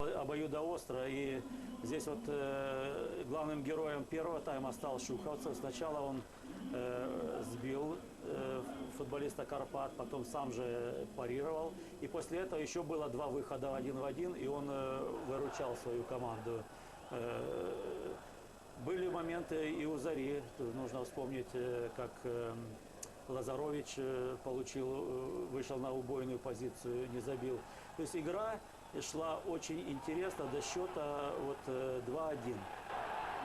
обоюдоостро. И здесь вот э, главным героем первого тайма стал Шуховцев. Сначала он э, сбил э, футболиста Карпат, потом сам же парировал. И после этого еще было два выхода один в один, и он э, выручал свою команду. Э, были моменты и у Зари. Нужно вспомнить, э, как э, Лазарович э, получил, э, вышел на убойную позицию, не забил. То есть игра шла очень интересно до счета вот э, 2-1.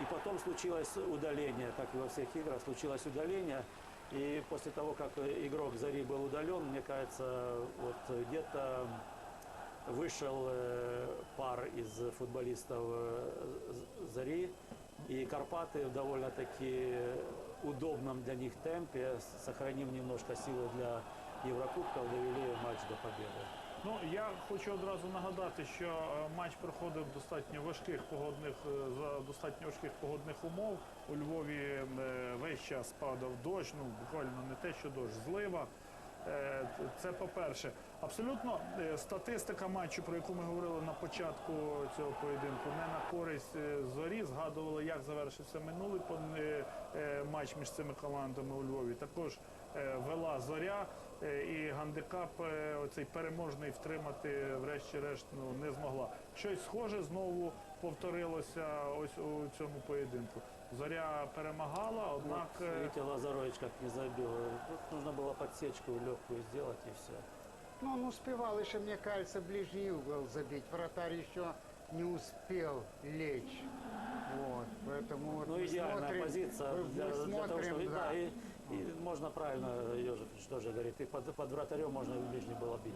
И потом случилось удаление, как и во всех играх, случилось удаление. И после того, как э, игрок Зари был удален, мне кажется, вот э, где-то вышел э, пар из футболистов э, Зари. И Карпаты в довольно-таки удобном для них темпе, сохранив немножко силы для Еврокубков, довели матч до победы. Ну я хочу одразу нагадати, що е, матч проходив достатньо важких погодних е, за достатньо важких погодних умов. У Львові е, весь час падав дощ, ну буквально не те, що дощ, злива. Це по-перше. Абсолютно е, статистика матчу, про яку ми говорили на початку цього поєдинку, не на користь е, зорі. Згадували, як завершився минулий е, матч між цими командами у Львові. Також вела зоря і гандикап оцей переможний втримати, врешті-решт, ну не змогла. Щось схоже знову повторилося ось у цьому поєдинку. Зоря перемагала, однак. Вот, е, Лазарович как не забил. Тут нужно было подсечку легкую сделать и все. Ну, он успевал еще, мне кажется, ближний угол забить. Вратарь еще не успел лечь. Вот, поэтому вот Ну, мы идеальная смотрим, позиция мы- для, мы для того, смотрим, чтобы... да. Да, и, и можно правильно, Ежев тоже говорит, и под, под вратарем можно и в ближний было бить.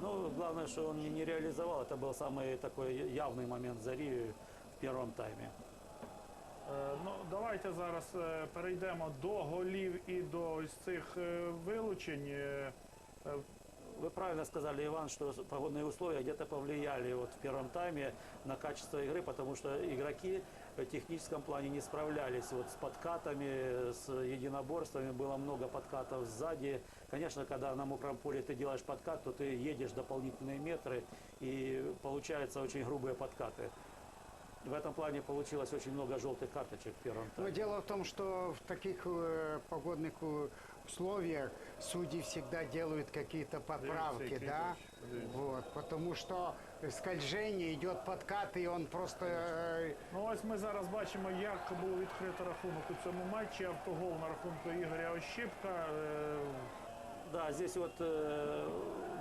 Ну, главное, что он не, не реализовал, это был самый такой явный момент Зари в первом тайме. Е, Ну, давайте зараз е, перейдемо до голів і до ось цих е, вилучень. Е, е, Вы правильно сказали, Иван, что погодные условия где-то повлияли вот в первом тайме на качество игры, потому что игроки в техническом плане не справлялись вот с подкатами, с единоборствами. Было много подкатов сзади. Конечно, когда на мокром поле ты делаешь подкат, то ты едешь дополнительные метры и получаются очень грубые подкаты В этом плане получилось очень много желтых карточек в первом Но тайме. дело в том, что в таких э, погодных э, условиях судьи всегда делают какие-то поправки, Дивіться, да? який дощ, Вот, потому что скольжение идет подкат, и он просто э, Ну ось ми зараз бачимо, як було відкрито рахунок у цьому матчі. Автогол на рахунку Ігоря Ощіпка. Е, Да, здесь вот э,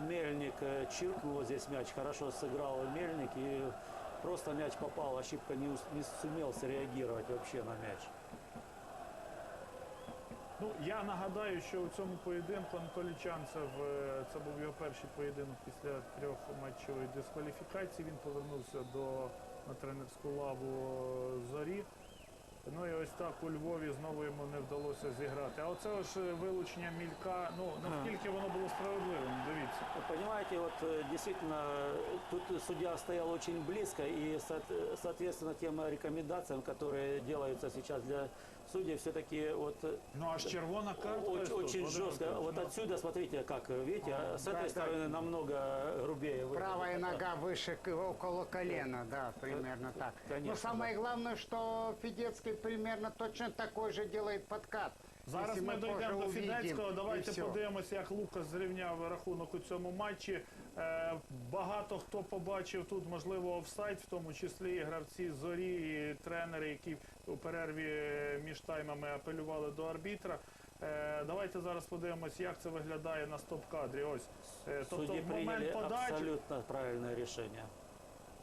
Мельник э, чиркнул вот здесь мяч, хорошо сыграл Мельник и просто мяч попал, ошибка не, не сумел среагировать вообще на мяч. Ну, я нагадаю, що у цьому поєдинку Анатолій Чанцев, е, це був його перший поєдинок після трьох матчової дискваліфікації. Він повернувся до на тренерську лаву зорі. Ну і ось так у Львові знову йому не вдалося зіграти. А оце ж е, вилучення мілька. Ну наскільки воно було справедливим, дивіться. Вы понимаете, вот э, действительно, э, тут судья стоял очень близко, и соот- соответственно тем рекомендациям, которые делаются сейчас для судей, все-таки вот э, Ну аж червона картка. очень, що, очень Володимир жестко. Петрович, Вот ну. отсюда, смотрите, как, видите, а с да, этой да. стороны намного грубее. выглядит. правая нога выше к- около колена, да, примерно так. Конечно, Но самое главное, что Федецкий примерно точно такой же делает подкат. Зараз Если ми позже дійдемо до увидим, Фідецького. и Давайте всё. подивимося, як Лукас зрівняв рахунок у цьому матчі. Е, багато хто побачив тут, можливо, офсайд, в тому числі і гравці зорі, і тренери, які у перерві між таймами апелювали до арбітра. Е, давайте зараз подивимося, як це виглядає на стоп-кадрі. Ось Е, тобто Судді в момент подачі. абсолютно правильне решение.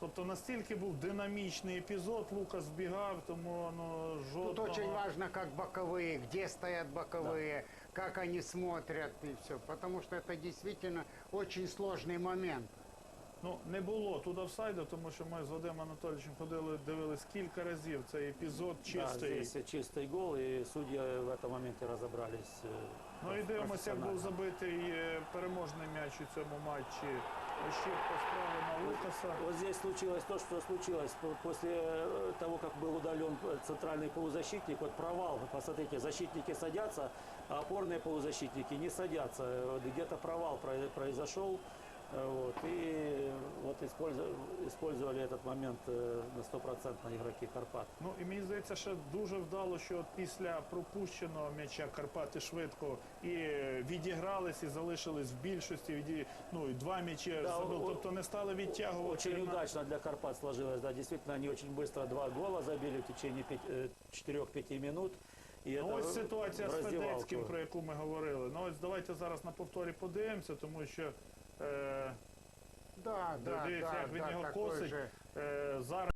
Тобто настільки був динамічний епізод, Лукас збігав, тому ну жодного... Тут очень важно, как боковые, где стоят боковые, как они смотрят и все. Потому что это действительно очень сложный момент. Ну не було тут офсайду, тому що ми з Вадимом Анатолійовичем ходили, дивились кілька разів цей епізод Да, чистий. здесь чистый гол, и судьи в этом моменте разобрались. э, Ну і дивимося, як був профессионально. забитий е, переможний м'яч у цьому матчі. Ощіпка справа на Лукаса. Вот здесь случилось то, что случилось По- после э, того, как был удален э, центральный полузащитник. Вот провал, вы посмотрите, защитники садятся, а опорные полузащитники не садятся. Вот Где-то провал про- произошел. Э, Вот, и вот использовали, использовали этот момент э, на стопроцентно игроки Карпат. Ну і мені здається, ще дуже вдало, що от після пропущеного м'яча Карпати швидко і відігрались, і залишились в більшості. Віді... Ну і два м'ячі Да, забили. о- Тобто не стали відтягувати. Очень на- удачно для Карпат сложилось, да, действительно, они очень быстро два гола забили в течение 4-5 минут. И Ну, это ось ситуація в з раздевалку. Федецьким, про яку ми говорили. Ну ось давайте зараз на повторі подивимося, тому що е, Да, да, да, як він да, його косить. же. Е, зараз